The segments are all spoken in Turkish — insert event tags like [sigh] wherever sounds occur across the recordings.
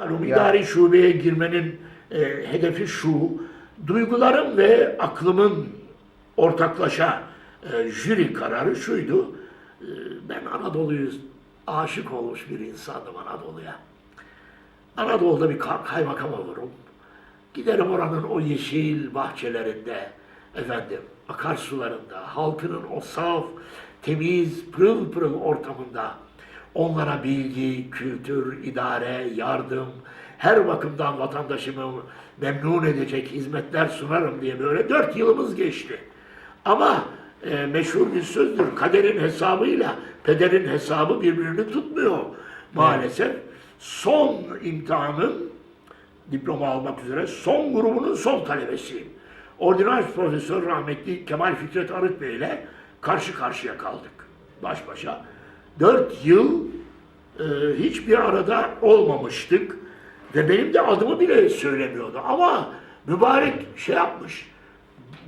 Malum idari şubeye girmenin e, hedefi şu, duygularım ve aklımın ortaklaşa e, jüri kararı şuydu. E, ben Anadolu'yu aşık olmuş bir insandım Anadolu'ya. Anadolu'da bir kay- kaymakam olurum. Giderim oranın o yeşil bahçelerinde, efendim, akarsularında, halkının o saf, temiz, pırıl pırıl ortamında onlara bilgi, kültür, idare, yardım, her bakımdan vatandaşımı memnun edecek hizmetler sunarım diye böyle dört yılımız geçti. Ama e, meşhur bir sözdür, kaderin hesabıyla pederin hesabı birbirini tutmuyor maalesef. Son imtihanın diploma almak üzere son grubunun son talebesiyim. Ordinal Profesör rahmetli Kemal Fikret Arık Bey ile karşı karşıya kaldık. Baş başa. Dört yıl e, hiçbir arada olmamıştık. Ve benim de adımı bile söylemiyordu. Ama mübarek şey yapmış.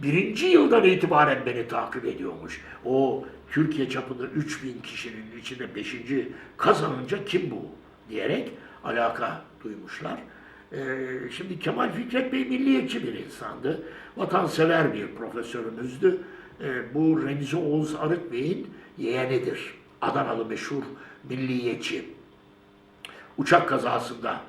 Birinci yıldan itibaren beni takip ediyormuş. O Türkiye çapında 3000 kişinin içinde beşinci kazanınca kim bu diyerek alaka duymuşlar. Ee, şimdi Kemal Fikret Bey milliyetçi bir insandı. Vatansever bir profesörümüzdü. Ee, bu Remzi Oğuz Arık Bey'in yeğenidir. Adanalı meşhur milliyetçi. Uçak kazasında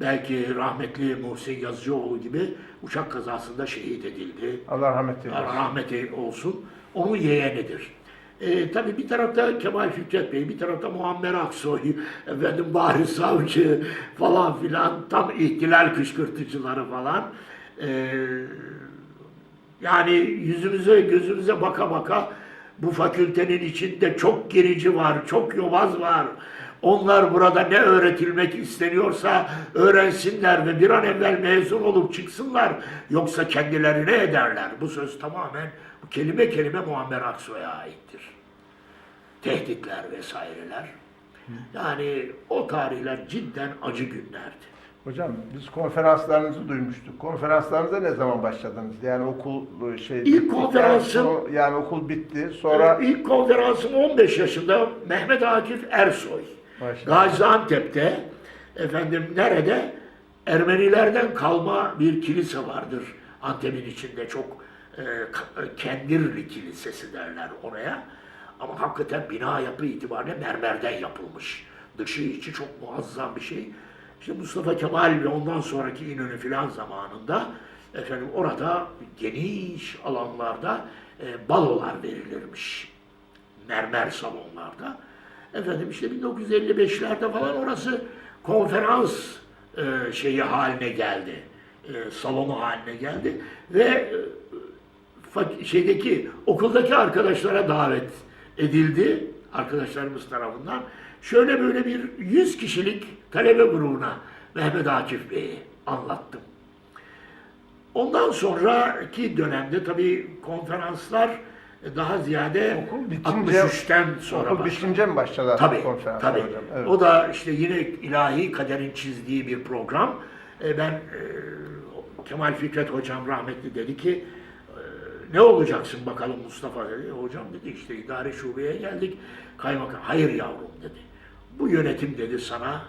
belki rahmetli Muhsin Yazıcıoğlu gibi uçak kazasında şehit edildi. Allah rahmet eylesin. Rahmeti olsun. Onun yeğenidir. E, tabii bir tarafta Kemal Fikret Bey, bir tarafta Muammer Aksoy, efendim Bahri Savcı falan filan, tam ihtilal kışkırtıcıları falan. E, yani yüzümüze, gözümüze baka baka bu fakültenin içinde çok gerici var, çok yobaz var. Onlar burada ne öğretilmek isteniyorsa öğrensinler ve bir an evvel mezun olup çıksınlar. Yoksa kendileri ne ederler? Bu söz tamamen kelime kelime Muammer Aksoy'a aittir. Tehditler vesaireler. Yani o tarihler cidden acı günlerdi. Hocam biz konferanslarınızı duymuştuk. Konferanslarınıza ne zaman başladınız? Yani okul şey İlk bittikten konferansım- sonra- yani okul bitti. Sonra İlk konferansım 15 yaşında Mehmet Akif Ersoy. Maşallah. Gaziantep'te efendim nerede Ermenilerden kalma bir kilise vardır. Antep'in içinde çok e, e, Kendirli Kilisesi derler oraya. Ama hakikaten bina yapı itibariyle mermerden yapılmış. Dışı içi çok muazzam bir şey. İşte Mustafa Kemal ve ondan sonraki İnönü filan zamanında efendim orada geniş alanlarda e, balolar verilirmiş mermer salonlarda. Efendim işte 1955'lerde falan orası konferans e, şeyi haline geldi. E, salonu haline geldi ve e, şeydeki okuldaki arkadaşlara davet edildi arkadaşlarımız tarafından. Şöyle böyle bir 100 kişilik talebe grubuna Mehmet Akif Bey'i anlattım. Ondan sonraki dönemde tabii konferanslar daha ziyade Okul bitince- 63'ten sonra okul bitince mi başladı Tabii, konferanslar tabii. hocam? Evet. O da işte yine ilahi kaderin çizdiği bir program. E, ben e, Kemal Fikret hocam rahmetli dedi ki e, ne olacaksın bakalım Mustafa dedi. Hocam dedi işte idare şubeye geldik. Kaymakam hayır yavrum dedi. Bu yönetim dedi sana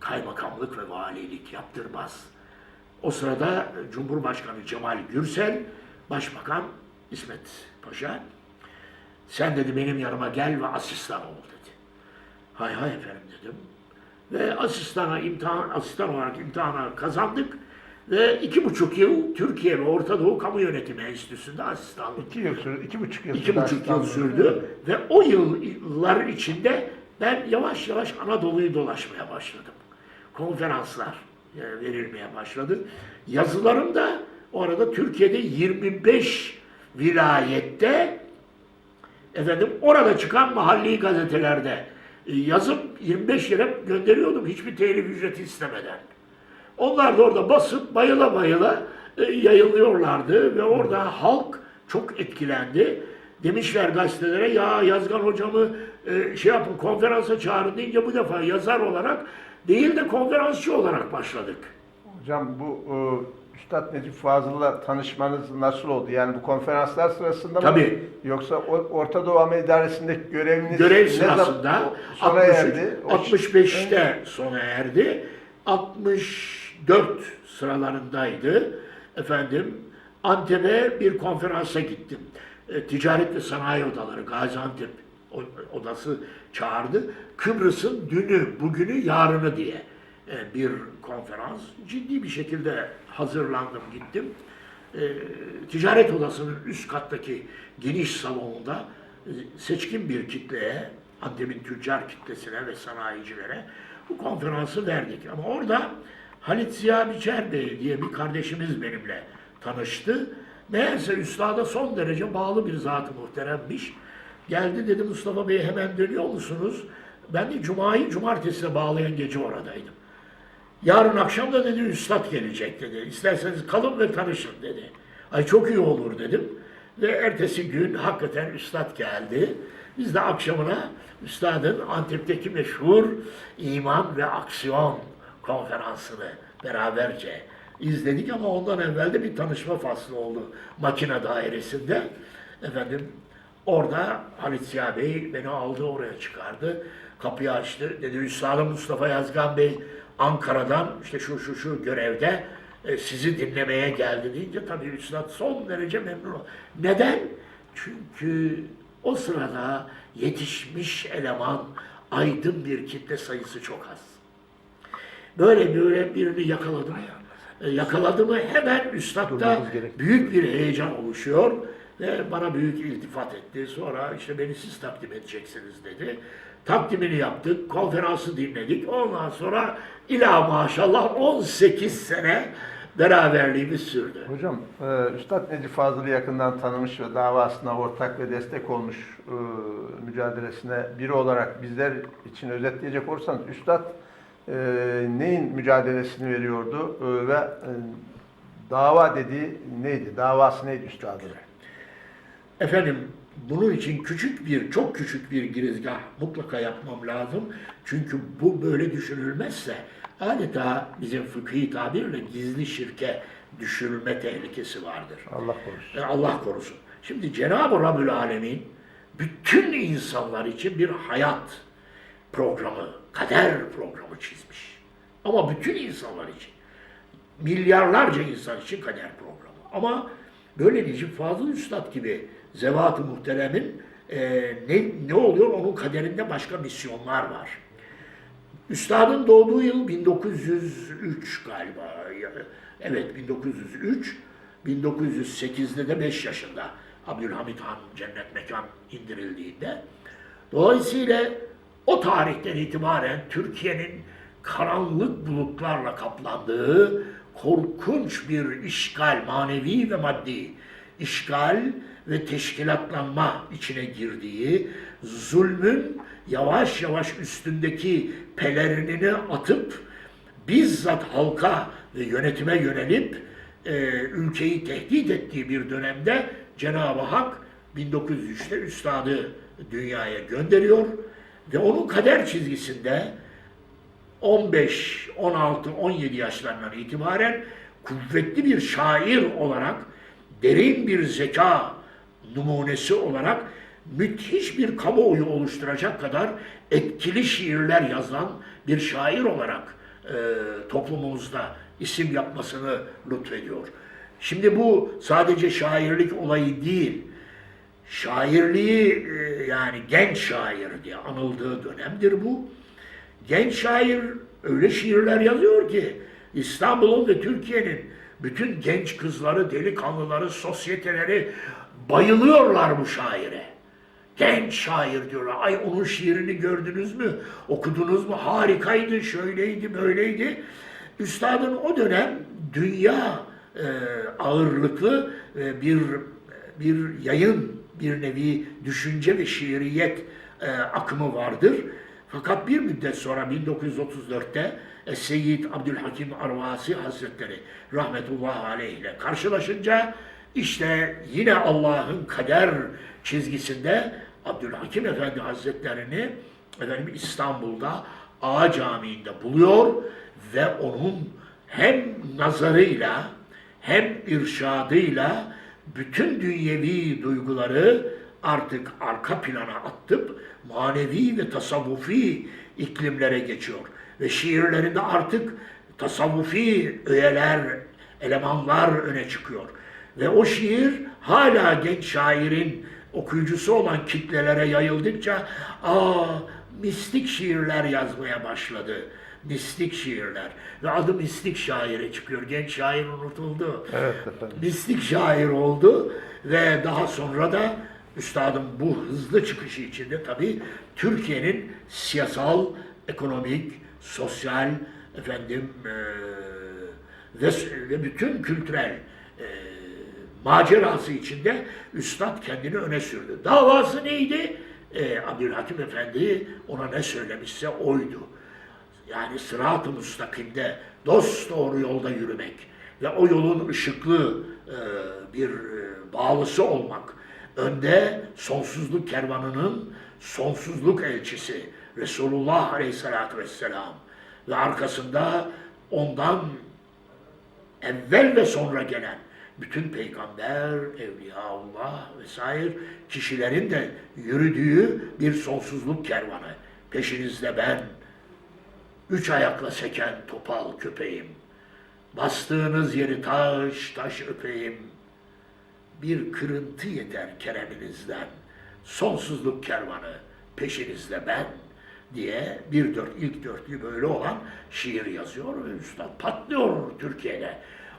kaymakamlık ve valilik yaptırmaz. O sırada Cumhurbaşkanı Cemal Gürsel, Başbakan İsmet Paşa, sen dedi benim yanıma gel ve asistan ol dedi. Hay hay efendim dedim. Ve asistana imtihan, asistan olarak imtihana kazandık. Ve iki buçuk yıl Türkiye ve Orta Doğu Kamu Yönetimi Enstitüsü'nde asistanlık İki yıl sürdü, iki buçuk yıl İki sürdü buçuk yıl sürdü ve o yıllar içinde ben yavaş yavaş Anadolu'yu dolaşmaya başladım. Konferanslar e, verilmeye başladı. Yazılarım da o arada Türkiye'de 25 vilayette efendim orada çıkan mahalli gazetelerde e, yazıp 25 yere gönderiyordum hiçbir telif ücreti istemeden. Onlar da orada basıp bayıla bayıla e, yayılıyorlardı ve orada halk çok etkilendi. Demişler gazetelere ya Yazgan hocamı e, şey yapın konferansa çağırın deyince bu defa yazar olarak değil de konferansçı olarak başladık. Hocam bu e, Üstad Necip Fazıl'la tanışmanız nasıl oldu? Yani bu konferanslar sırasında mı? Tabii. Yoksa o- Orta Doğu Ama İdaresi'ndeki göreviniz Görev ne zaman sırasında o- sona 60 erdi? O- 65'te sona erdi. 64 sıralarındaydı. Efendim Antep'e bir konferansa gittim. E, Ticaret ve Sanayi Odaları Gaziantep odası çağırdı. Kıbrıs'ın dünü, bugünü, yarını diye e, bir konferans. Ciddi bir şekilde hazırlandım, gittim. E, Ticaret Odası'nın üst kattaki geniş salonunda seçkin bir kitleye, Antep'in tüccar kitlesine ve sanayicilere bu konferansı verdik. Ama orada Halit Ziya Biçer Bey diye bir kardeşimiz benimle tanıştı. Meğerse üstada son derece bağlı bir zat-ı muhteremmiş. Geldi dedi Mustafa Bey hemen dönüyor musunuz? Ben de Cuma'yı cumartesine bağlayan gece oradaydım. Yarın akşam da dedi üstad gelecek dedi. İsterseniz kalın ve tanışın dedi. Ay çok iyi olur dedim. Ve ertesi gün hakikaten üstad geldi. Biz de akşamına üstadın Antep'teki meşhur iman ve aksiyon konferansını beraberce izledik ama ondan evvel de bir tanışma faslı oldu makine dairesinde. Efendim Orada Halit Ziya Bey beni aldı oraya çıkardı. Kapıyı açtı. Dedi Üstadım Mustafa Yazgan Bey Ankara'dan işte şu şu şu görevde e, sizi dinlemeye geldi deyince tabii Üstad son derece memnun oldu. Neden? Çünkü o sırada yetişmiş eleman aydın bir kitle sayısı çok az. Böyle böyle birini yakaladım. E, yakaladı mı hemen üstadda büyük bir heyecan oluşuyor ve bana büyük iltifat etti. Sonra işte beni siz takdim edeceksiniz dedi. Takdimini yaptık, konferansı dinledik. Ondan sonra ila maşallah 18 sene beraberliğimiz sürdü. Hocam, e, Üstad Necip Fazıl'ı yakından tanımış ve davasına ortak ve destek olmuş e, mücadelesine biri olarak bizler için özetleyecek olursanız Üstad e, neyin mücadelesini veriyordu e, ve e, dava dediği neydi? Davası neydi Üstad'ın? Efendim bunun için küçük bir, çok küçük bir girizgah mutlaka yapmam lazım. Çünkü bu böyle düşünülmezse adeta bizim fıkhi tabirle gizli şirke düşürülme tehlikesi vardır. Allah korusun. E, Allah korusun. Şimdi Cenab-ı Rabbül Alemin bütün insanlar için bir hayat programı, kader programı çizmiş. Ama bütün insanlar için. Milyarlarca insan için kader programı. Ama böyle Necip Fazıl Üstad gibi zevat-ı muhteremin e, ne, ne oluyor? Onun kaderinde başka misyonlar var. Üstadın doğduğu yıl 1903 galiba. Evet 1903. 1908'de de 5 yaşında Abdülhamit Han cennet mekan indirildiğinde. Dolayısıyla o tarihten itibaren Türkiye'nin karanlık bulutlarla kaplandığı korkunç bir işgal, manevi ve maddi işgal ve teşkilatlanma içine girdiği, zulmün yavaş yavaş üstündeki pelerinini atıp bizzat halka ve yönetime yönelip e, ülkeyi tehdit ettiği bir dönemde Cenab-ı Hak 1903'te üstadı dünyaya gönderiyor ve onun kader çizgisinde 15, 16, 17 yaşlarından itibaren kuvvetli bir şair olarak, derin bir zeka numunesi olarak müthiş bir kamuoyu oluşturacak kadar etkili şiirler yazan bir şair olarak e, toplumumuzda isim yapmasını lütfediyor. Şimdi bu sadece şairlik olayı değil, şairliği e, yani genç şair diye anıldığı dönemdir bu. Genç şair öyle şiirler yazıyor ki İstanbul'un ve Türkiye'nin bütün genç kızları, delikanlıları, sosyeteleri bayılıyorlar bu şaire. Genç şair diyorlar. Ay onun şiirini gördünüz mü? Okudunuz mu? Harikaydı, şöyleydi, böyleydi. Üstadın o dönem dünya e, ağırlıklı e, bir bir yayın, bir nevi düşünce ve şiiriyet e, akımı vardır. Fakat bir müddet sonra 1934'te e, Seyyid Abdülhakim Arvasi Hazretleri rahmetullahi aleyh ile karşılaşınca işte yine Allah'ın kader çizgisinde Abdülhakim Efendi Hazretlerini efendim İstanbul'da Ağa Camii'nde buluyor ve onun hem nazarıyla hem irşadıyla bütün dünyevi duyguları artık arka plana attıp manevi ve tasavvufi iklimlere geçiyor. Ve şiirlerinde artık tasavvufi öğeler, elemanlar öne çıkıyor. Ve o şiir hala genç şairin okuyucusu olan kitlelere yayıldıkça aa mistik şiirler yazmaya başladı. Mistik şiirler. Ve adı mistik şaire çıkıyor. Genç şair unutuldu. Evet efendim. Mistik şair oldu ve daha sonra da üstadım bu hızlı çıkışı içinde tabii Türkiye'nin siyasal, ekonomik, sosyal efendim eee, ve, ve bütün kültürel eee, macerası içinde üstad kendini öne sürdü. Davası neydi? Eee Abdülhakim Efendi ona ne söylemişse oydu. Yani sırat-ı müstakimde dost doğru yolda yürümek ve o yolun ışıklı e, bir e, bağlısı olmak. Önde sonsuzluk kervanının sonsuzluk elçisi Resulullah Aleyhisselatü Vesselam ve arkasında ondan evvel ve sonra gelen bütün peygamber, evliyaullah vesaire kişilerin de yürüdüğü bir sonsuzluk kervanı. Peşinizde ben, Üç ayakla seken topal köpeğim. Bastığınız yeri taş taş öpeyim. Bir kırıntı yeter kereminizden. Sonsuzluk kervanı peşinizde ben diye bir dört ilk dörtlü böyle olan şiir yazıyor ve üstad patlıyor Türkiye'de.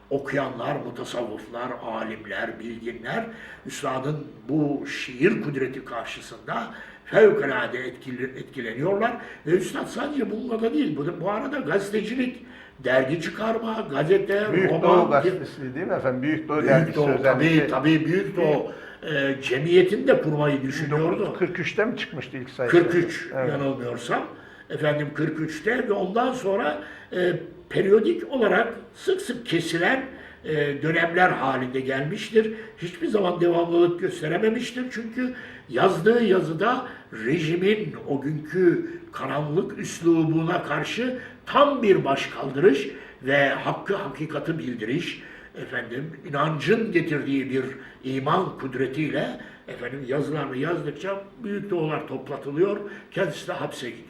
Okuyanlar, mutasavvıflar, alimler, bilginler üstadın bu şiir kudreti karşısında fevkalade etkili, etkileniyorlar. Ve üstad sadece bununla da değil, bu, bu arada gazetecilik, dergi çıkarma, gazete, Büyük roman, Doğu gazetesi değil mi efendim? Büyük Doğu Büyük dergisi Doğu, tabii, tabii Büyük Doğu e, cemiyetini de kurmayı düşünüyordu. 43'te mi çıkmıştı ilk sayısı? 43 Evet. yanılmıyorsam. Efendim 43'te ve ondan sonra e, periyodik olarak sık sık kesilen e, dönemler halinde gelmiştir. Hiçbir zaman devamlılık gösterememiştir. Çünkü yazdığı yazıda rejimin o günkü karanlık üslubuna karşı tam bir başkaldırış ve hakkı hakikati bildiriş, efendim inancın getirdiği bir iman kudretiyle efendim yazılarını yazdıkça büyük doğular toplatılıyor, kendisi de hapse gidiyor.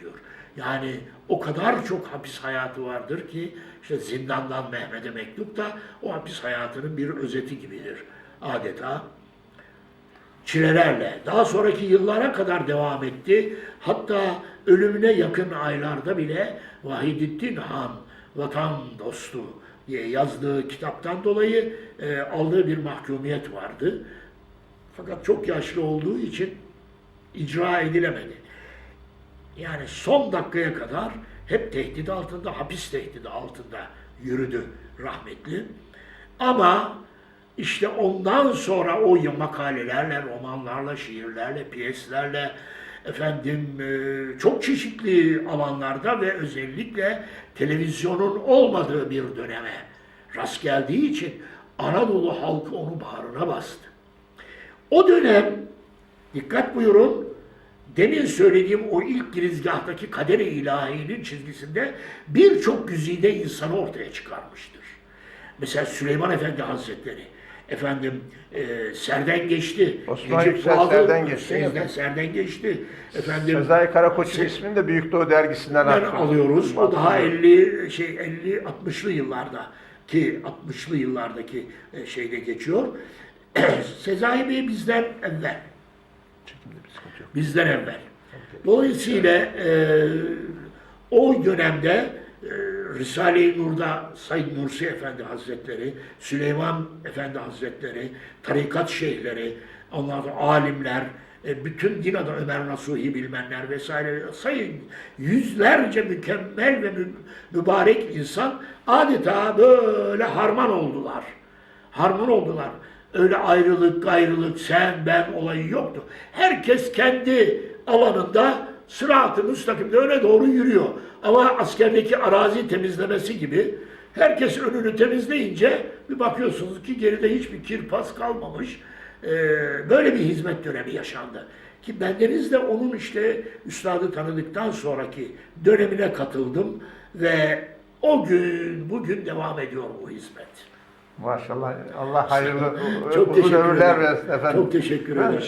Yani o kadar çok hapis hayatı vardır ki işte zindandan Mehmet'e mektup da o hapis hayatının bir özeti gibidir. Adeta çilelerle daha sonraki yıllara kadar devam etti. Hatta ölümüne yakın aylarda bile Vahidettin Han vatan dostu diye yazdığı kitaptan dolayı e, aldığı bir mahkumiyet vardı. Fakat çok yaşlı olduğu için icra edilemedi. Yani son dakikaya kadar hep tehdit altında, hapis tehdidi altında yürüdü rahmetli. Ama işte ondan sonra o makalelerle, romanlarla, şiirlerle, piyeslerle, efendim e, çok çeşitli alanlarda ve özellikle televizyonun olmadığı bir döneme rast geldiği için Anadolu halkı onu bağrına bastı. O dönem dikkat buyurun demin söylediğim o ilk girizgahtaki kader-i ilahinin çizgisinde birçok güzide insanı ortaya çıkarmıştır. Mesela Süleyman Efendi Hazretleri, efendim e, Serden geçti. Osman Necip Yüksel Fazıl, Serden geçti. Serden, Serden geçti. Efendim, Sezai Karakoç'un ismini de Büyük Doğu dergisinden alıyoruz. O daha Hatırlıyorum. 50 şey 50 60'lı yıllarda ki 60'lı yıllardaki e, şeyde geçiyor. [clears throat] Sezai Bey bizden evvel. Çekimde. Bizden evvel. Dolayısıyla e, o dönemde e, Risale-i Nur'da Said Nursi Efendi Hazretleri, Süleyman Efendi Hazretleri, tarikat şeyhleri, sonra alimler, e, bütün din adamı Ömer Nasuhi bilmenler vesaire sayın yüzlerce mükemmel ve mü- mübarek insan adeta böyle harman oldular. Harman oldular. Öyle ayrılık, gayrılık, sen, ben olayı yoktu. Herkes kendi alanında sırat-ı müstakimde öne doğru yürüyor. Ama askerdeki arazi temizlemesi gibi herkes önünü temizleyince bir bakıyorsunuz ki geride hiçbir kirpas kalmamış. Ee, böyle bir hizmet dönemi yaşandı. Ki bendeniz de onun işte üstadı tanıdıktan sonraki dönemine katıldım ve o gün bugün devam ediyor bu hizmet. Maşallah. Allah hayırlı Çok teşekkür ömürler versin efendim. Çok teşekkür ederim.